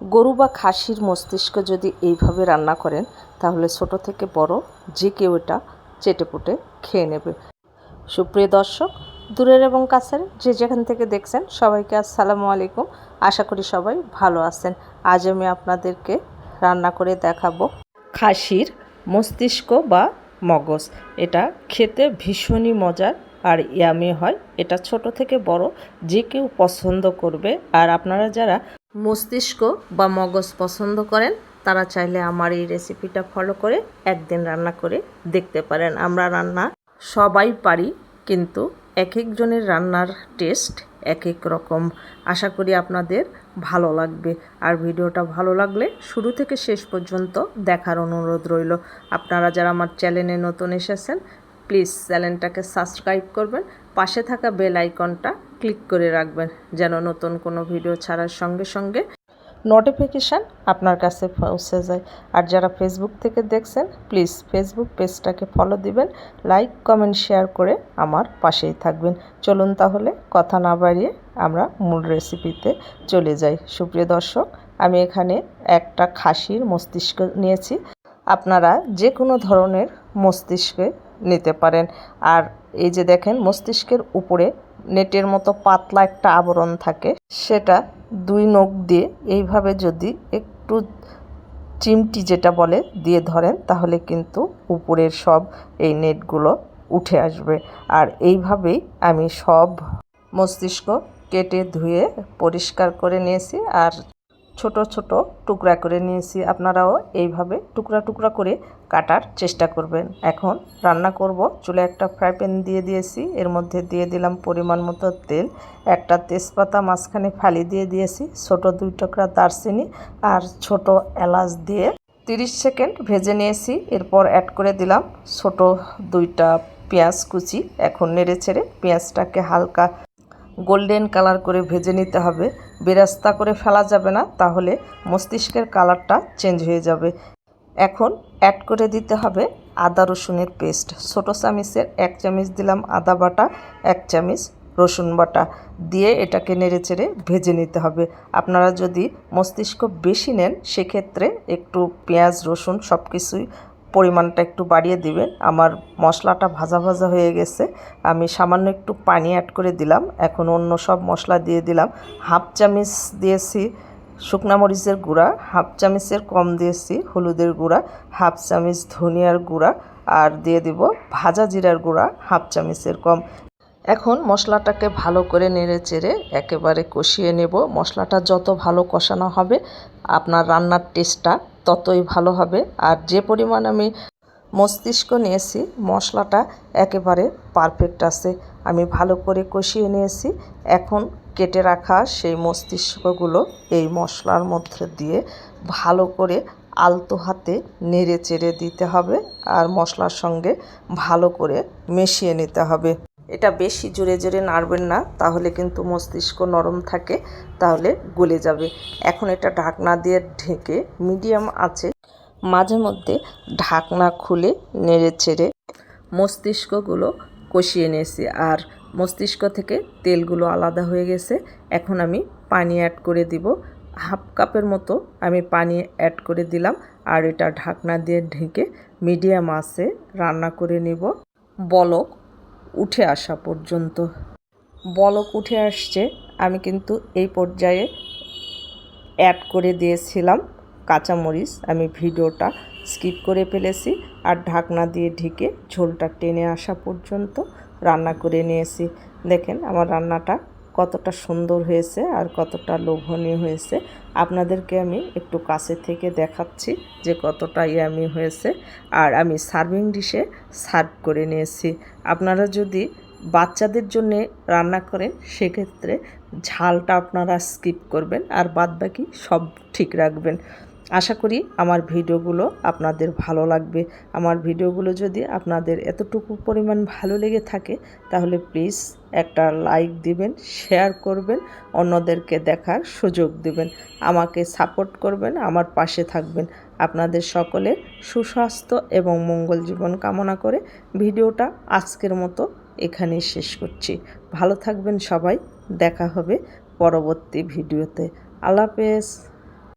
গরু বা খাসির মস্তিষ্ক যদি এইভাবে রান্না করেন, তাহলে ছোট থেকে বড় যে কেউ এটা চেটেপুটে খেয়ে নেবে। সুপ্রিয় দর্শক, দূরের এবং কাছের যে যেখান থেকে দেখছেন, সবাইকে আসসালামু আলাইকুম। আশা করি সবাই ভালো আছেন। আজ আমি আপনাদেরকে রান্না করে দেখাবো খাসির মস্তিষ্ক বা মগজ। এটা খেতে ভীষণই মজার আর ইয়ামি হয়। এটা ছোট থেকে বড় যে কেউ পছন্দ করবে। আর আপনারা যারা মস্তিষ্ক বা মগজ পছন্দ করেন, তারা চাইলে আমার এই রেসিপিটা ফলো করে একদিন রান্না করে দেখতে পারেন। আমরা রান্না সবাই পারি, কিন্তু এক একজনের রান্নার টেস্ট এক এক রকম। আশা করি আপনাদের ভালো লাগবে। আর ভিডিওটা ভালো লাগলে শুরু থেকে শেষ পর্যন্ত দেখার অনুরোধ রইল। আপনারা যারা আমার চ্যানেলে নতুন এসেছেন প্লিজ চ্যানেলটাকে সাবস্ক্রাইব করবেন পাশে থাকা বেল আইকনটা ক্লিক করে রাখবেন যেন নতুন কোনো ভিডিও ছাড়ার সঙ্গে সঙ্গে নোটিফিকেশান আপনার কাছে পৌঁছে যায়। আর যারা ফেসবুক থেকে দেখছেন প্লিজ ফেসবুক পেজটাকে ফলো দিবেন লাইক কমেন্ট শেয়ার করে আমার পাশেই থাকবেন। চলুন তাহলে কথা না বাড়িয়ে আমরা মূল রেসিপিতে চলে যাই। সুপ্রিয় দর্শক, আমি এখানে একটা খাসির মস্তিষ্ক নিয়েছি। আপনারা যে কোনো ধরনের মস্তিষ্কে নিতে পারেন। আর এই যে দেখেন, মস্তিষ্কের উপরে নেটের মতো পাতলা একটা আবরণ থাকে, সেটা দুই নখ দিয়ে এইভাবে যদি একটু চিমটি যেটা বলে দিয়ে ধরেন, তাহলে কিন্তু উপরের সব এই নেটগুলো উঠে আসবে। আর এইভাবেই আমি সব মস্তিষ্ক কেটে ধুয়ে পরিষ্কার করে নিয়েছি। আর ছোট ছোট টুকরা করে নিয়েছি। আপনারাও এইভাবে টুকরা টুকরা করে কাটার চেষ্টা করবেন। এখন রান্না করব। চুলে একটা ফ্রাই প্যান দিয়ে দিয়েছি। এর মধ্যে দিয়ে দিলাম পরিমাণ মতো তেল। একটা তেজপাতা মাঝখানে ফালি দিয়ে দিয়েছি। ছোট দুই টুকরা দারচিনি আর ছোট এলাচ দিয়ে তিরিশ সেকেন্ড ভেজে নিয়েছি। এরপর অ্যাড করে দিলাম ছোট দুইটা পেঁয়াজ কুচি। এখন নেড়ে ছেড়ে পেঁয়াজটাকে হালকা গোল্ডেন কালার করে ভেজে নিতে হবে। বেরাস্তা করে ফেলা যাবে না, তাহলে মস্তিষ্কের কালারটা চেঞ্জ হয়ে যাবে। এখন অ্যাড করে দিতে হবে আদা রসুনের পেস্ট ছোটো চামিচের এক চামিচ দিলাম আদা বাটা, এক চামিচ রসুন বাটা। দিয়ে এটাকে নেড়ে চেড়ে ভেজে নিতে হবে। আপনারা যদি মস্তিষ্ক বেশি নেন, সেক্ষেত্রে একটু পেঁয়াজ, রসুন সব কিছুই পরিমাণটা একটু বাড়িয়ে দিবেন। আমার মশলাটা ভাজা ভাজা হয়ে গেছে। আমি সামান্য একটু পানি অ্যাড করে দিলাম। এখন অন্য সব মশলা দিয়ে দিলাম। হাফ চামচ দিয়েছি শুকনা মরিচের গুঁড়া, হাফ চামচের কম দিয়েছি হলুদের গুঁড়া, হাফ চামচ ধনিয়ার গুঁড়া আর দিয়ে দিব ভাজা জিরার গুঁড়া, হাফ চামচের কম। এখন মশলাটাকে ভালো করে নেড়ে চেড়ে একেবারে কষিয়ে নেব। মশলাটা যত ভালো কষানো হবে, আপনার রান্নার টেস্টটা ততই ভালো হবে। আর যে পরিমাণ আমি মস্তিষ্ক নিয়েছি, মশলাটা একেবারে পারফেক্ট আছে। আমি ভালো করে কষিয়ে নিয়েছি। এখন কেটে রাখা সেই মস্তিষ্কগুলো এই মশলার মধ্যে দিয়ে ভালো করে আলতো হাতে নেড়ে চেড়ে দিতে হবে। আর মশলার সঙ্গে ভালো করে মিশিয়ে নিতে হবে। এটা বেশি জোরে জোরে নাড়বেন না, তাহলে কিন্তু মস্তিষ্ক নরম থাকে, তাহলে গলে যাবে। এখন এটা ঢাকনা দিয়ে ঢেকে মিডিয়াম আছে মাঝে মধ্যে ঢাকনা খুলে নেড়ে ছেড়ে মস্তিষ্কগুলো কষিয়ে নিয়েছি। আর মস্তিষ্ক থেকে তেলগুলো আলাদা হয়ে গেছে, এখন আমি পানি অ্যাড করে দিব। হাফ কাপের মতো আমি পানি অ্যাড করে দিলাম, আর এটা ঢাকনা দিয়ে ঢেকে মিডিয়াম আছে রান্না করে নিব। বলক উঠে আসা পর্যন্ত। বলক উঠে আসছে। আমি কিন্তু এই পর্যায়ে অ্যাড করে দিয়েছিলাম কাঁচামরিচ। আমি ভিডিওটা স্কিপ করে ফেলেছি আর ঢাকনা দিয়ে ঢেকে ঝোলটা টেনে আসা পর্যন্ত রান্না করে নিয়েছি। দেখেন আমার রান্নাটা কতটা সুন্দর হয়েছে আর কতটা লোভনীয় হয়েছে। আপনাদেরকে আমি একটু কাছে থেকে দেখাচ্ছি যে কতটা ইয়ামি হয়েছে আর আমি সার্ভিং ডিশে সার্ভ করে নিয়েছি। আপনারা যদি বাচ্চাদের জন্য রান্না করেন, সেক্ষেত্রে ঝালটা আপনারা স্কিপ করবেন আর বাদ বাকি সব ঠিক রাখবেন। আশা করি আমার ভিডিওগুলো আপনাদের ভালো লাগবে। আমার ভিডিওগুলো যদি আপনাদের এতটুকু পরিমাণ ভালো লেগে থাকে, তাহলে প্লিজ একটা লাইক দিবেন শেয়ার করবেন, অন্যদেরকে দেখার সুযোগ দিবেন, আমাকে সাপোর্ট করবেন, আমার পাশে থাকবেন। আপনাদের সকলের সুস্বাস্থ্য এবং মঙ্গল জীবন কামনা করে ভিডিওটা আজকের মতো এখানেই শেষ করছি। ভালো থাকবেন সবাই, দেখা হবে পরবর্তী ভিডিওতে। আল্লাহ হাফেজ।